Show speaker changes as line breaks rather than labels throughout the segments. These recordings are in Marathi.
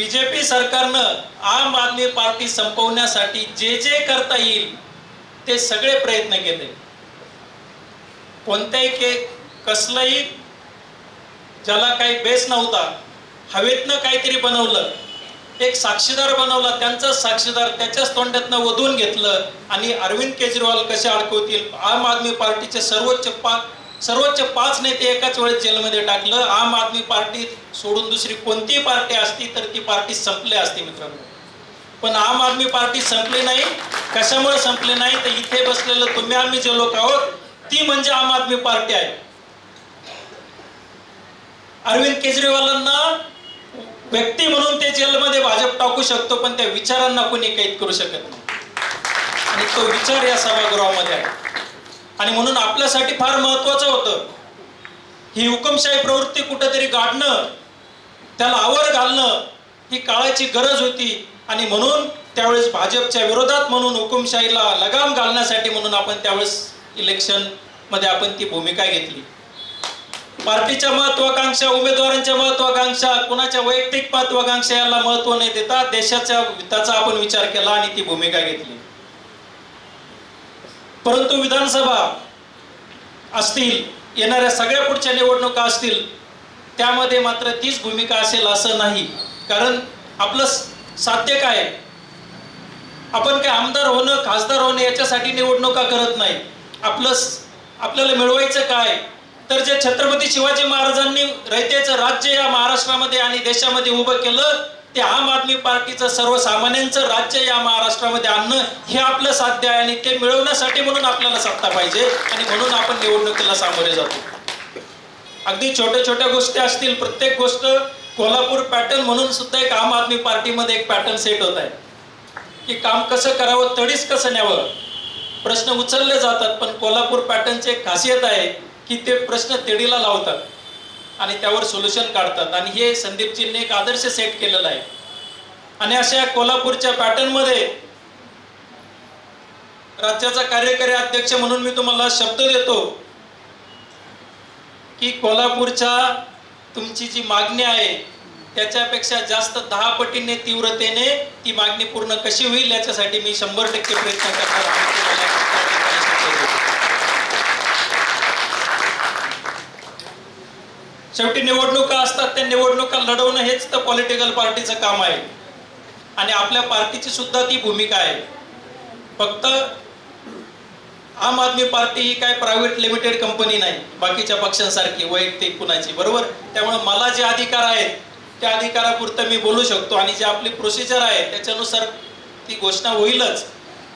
बीजेपी सरकारनं आम आदमी पार्टी संपवण्यासाठी जे जे करता येईल ते सगळे प्रयत्न केले. कोणत्याही के कसलंही ज्याला काही बेस नव्हता हवेतनं काहीतरी बनवलं एक साक्षीदार बनवला त्यांचा साक्षीदार त्याच्याच तोंडातनं वधून घेतलं आणि अरविंद केजरीवाल कसे अडकवतील आम आदमी पार्टीचे सर्वोच्च पा सर्वोच्च पाच नेते एकाच वेळेस जेलमध्ये टाकलं. आम आदमी पार्टी सोडून दुसरी कोणतीही पार्टी असती तर ती पार्टी संपली असती मित्रांनो. पण आम आदमी पार्टी संपली नाही. कशामुळे संपली नाही? तर इथे बसलेलं तुम्ही आम्ही जे लोक आहोत ती म्हणजे आम आदमी पार्टी आहे. अरविंद केजरीवालांना व्यक्ती म्हणून ते जेलमध्ये भाजप टाकू शकतो पण त्या विचारांना कोणी कैद करू शकत नाही. आणि तो विचार या सभागृहामध्ये आहे. आणि म्हणून आपल्यासाठी फार महत्वाचं होतं. ही हुकमशाही प्रवृत्ती कुठेतरी गाडणं त्याला आवर घालणं ही काळाची गरज होती. आणि म्हणून त्यावेळेस भाजपच्या विरोधात म्हणून हुकुमशाहीला लगाम घालण्यासाठी म्हणून आपण त्यावेळेस इलेक्शनमध्ये आपण ती भूमिका घेतली. पार्टीच्या महत्वाकांक्षा उमेदवारांच्या महत्वाकांक्षा कुणाच्या वैयक्तिक महत्वाकांक्षा याला महत्त्व न देता देशाच्या हिताचा आपण विचार केला आणि ती भूमिका घेतली. परंतु विधानसभा असतील येणाऱ्या सगळ्या पुढच्या निवडणुका असतील त्यामध्ये मात्र तीच भूमिका असेल असं नाही. कारण आपलं साध्य काय? आपण काय आमदार होणं खासदार होणं याच्यासाठी निवडणुका करत नाही. आपलं आपल्याला मिळवायचं काय? तर जे छत्रपती शिवाजी महाराजांनी रयतेचं राज्य या महाराष्ट्रामध्ये आणि देशामध्ये उभं केलं ते आम आदमी पार्टीचं सर्वसामान्यांचं राज्य या महाराष्ट्रामध्ये आणणं हे आपलं साध्य आहे आणि ते मिळवण्यासाठी म्हणून आपल्याला सत्ता पाहिजे आणि म्हणून आपण निवडणुकीला सामोरे जातो. अगदी छोट्या छोट्या गोष्टी असतील प्रत्येक गोष्ट कोल्हापूर पॅटर्न म्हणून सुद्धा एक आम आदमी पार्टीमध्ये एक पॅटर्न सेट होत आहे. की काम कसं करावं तडीच कसं न्यावं? प्रश्न उचलले जातात पण कोल्हापूर पॅटर्नची एक खासियत आहे की ते प्रश्न तेडीला लावतात. आणि त्यावर सोल्युशन काढतात. आणि हे संदीपजींनी एक आदर्श सेट केलेला आहे. आणि अशा कोल्हापूरच्या पॅटर्नमध्ये राज्याचा कार्यकारी अध्यक्ष म्हणून मी तुम्हाला शब्द देतो की कोल्हापूरच्या तुमची जी मागणी आहे त्याच्यापेक्षा जास्त दहा पटीने तीव्रतेने ती मागणी पूर्ण कशी होईल याच्यासाठी मी शंभर टक्के प्रयत्न करणार आहे. तुम्हाला त्या ठिकाणी शब्द देतो. शेवटी निवडणुका असतात त्या निवडणुका लढवणं हेच तर पॉलिटिकल पार्टीचं काम आहे. आणि आपल्या पार्टीची सुद्धा ती भूमिका आहे. फक्त आम आदमी पार्टी ही काय प्रायव्हेट लिमिटेड कंपनी नाही बाकीच्या पक्षांसारखी वैयक्तिक कुणाची बरोबर? त्यामुळे मला जे अधिकार आहेत त्या अधिकारापुरतं मी बोलू शकतो. आणि जी आपली प्रोसिजर आहे त्याच्यानुसार ती घोषणा होईलच.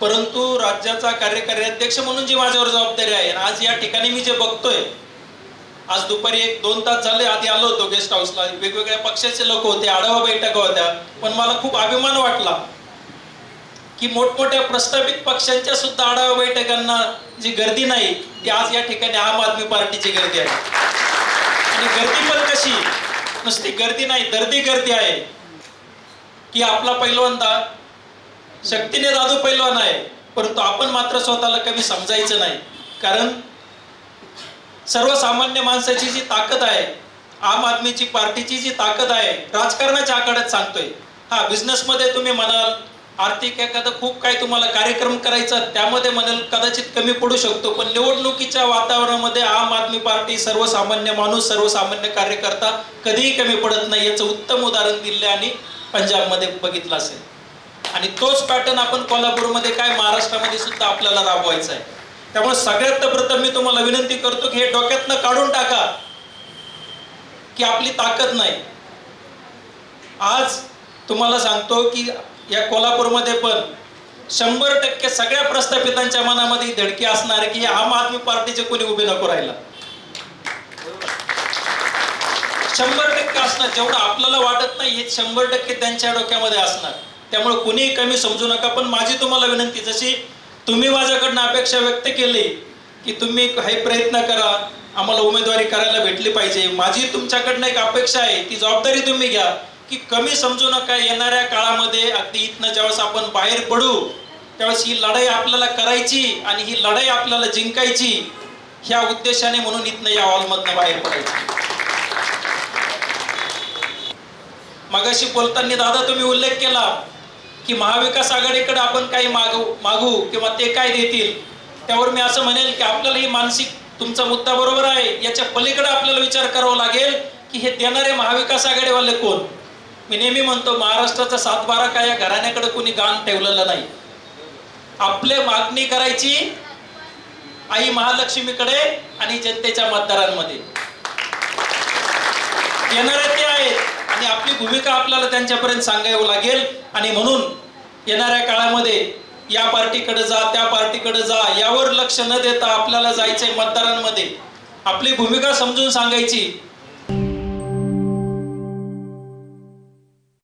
परंतु राज्याचा कार्यकारी अध्यक्ष म्हणून जी माझ्यावर जबाबदारी आहे आणि आज या ठिकाणी मी जे बघतोय आज दुपारी एक दोन तास झाले आधी आलो होतो गेस्ट हाऊसला वेगवेगळ्या पक्षाचे लोक होते आढावा बैठका होत्या. पण मला खूप अभिमान वाटला की मोठमोठ्या प्रस्थापित पक्षांच्या सुद्धा आढावा बैठकांना जी गर्दी नाही ती आज या ठिकाणी आम आदमी पार्टीची गर्दी आहे. आणि गर्दी पण कशी? नुसती गर्दी नाही दर्दी गर्दी आहे. की आपला पैलवानदा शक्तीने दादू पैलवान आहे परंतु आपण मात्र स्वतःला कमी समजायचं नाही. कारण सर्वसामान्य माणसाची जी ताकद आहे आम आदमीची पार्टीची जी ताकद आहे राजकारणाच्या आखाड्यात सांगतोय. हा बिझनेसमध्ये तुम्ही म्हणाल आर्थिक एखादं खूप काही तुम्हाला कार्यक्रम करायचा त्यामध्ये म्हणाल कदाचित कमी पडू शकतो पण निवडणुकीच्या वातावरणामध्ये आम आदमी पार्टी सर्वसामान्य माणूस सर्वसामान्य कार्यकर्ता कधीही कमी पडत नाही याचं उत्तम उदाहरण दिले आणि पंजाबमध्ये बघितलं असेल. आणि तोच पॅटर्न आपण कोल्हापूरमध्ये काय महाराष्ट्रामध्ये सुद्धा आपल्याला राबवायचा आहे. त्यामुळे सगळ्यात प्रथम मी तुम्हाला विनंती करतो की हे डोक्यातनं काढून टाका की आपली ताकद नाही. आज तुम्हाला सांगतो की या कोल्हापूरमध्ये पण शंभर टक्के सगळ्या प्रस्थापितांच्या मनामध्ये धडकी असणार की आम आदमी पार्टीचे कोणी उभे नको राहिला. शंभर टक्के असणार. जेवढं आपल्याला वाटत नाही हे शंभर टक्के त्यांच्या डोक्यामध्ये असणार. त्यामुळे कुणीही कमी समजू नका. पण माझी तुम्हाला विनंती जशी तुम्ही माझ्याकडनं अपेक्षा व्यक्त केली की तुम्ही काही प्रयत्न करा. आम्हाला उमेदवारी करायला भेटली पाहिजे. माझी तुमच्याकडनं एक अपेक्षा आहे. ती जबाबदारी तुम्ही घ्या. की कमी समजू नका. येणाऱ्या काळामध्ये अगदी इथनं ज्यावेळेस आपण बाहेर पडू त्यावेळेस ही लढाई आपल्याला करायची आणि ही लढाई आपल्याला जिंकायची ह्या उद्देशाने म्हणून इथनं या हॉलमधनं बाहेर पडायचं. मागाशी बोलताना दादा तुम्ही उल्लेख केला की महाविकास आघाडीकडे आपण काही मागू मागू किंवा ते काय देतील त्यावर मी असं म्हणेल की आपल्याला ही मानसिक तुमचा मुद्दा बरोबर आहे याच्या पलीकडे आपल्याला विचार करावा लागेल की हे देणारे महाविकास आघाडीवाले कोण? मी नेहमी म्हणतो महाराष्ट्राचा सातबारा काय या घराण्याकडे कोणी गाण ठेवलेलं नाही. आपले मागणी करायची आई महालक्ष्मीकडे आणि जनतेच्या मतदारांमध्ये. येणारे ते आहेत. आणि आपली भूमिका आपल्याला त्यांच्यापर्यंत सांगावी लागेल. आणि म्हणून येणाऱ्या काळामध्ये या पार्टीकडे जा त्या पार्टीकडे जा यावर लक्ष न देता आपल्याला जायचंय मतदारांमध्ये. आपली भूमिका समजून सांगायची.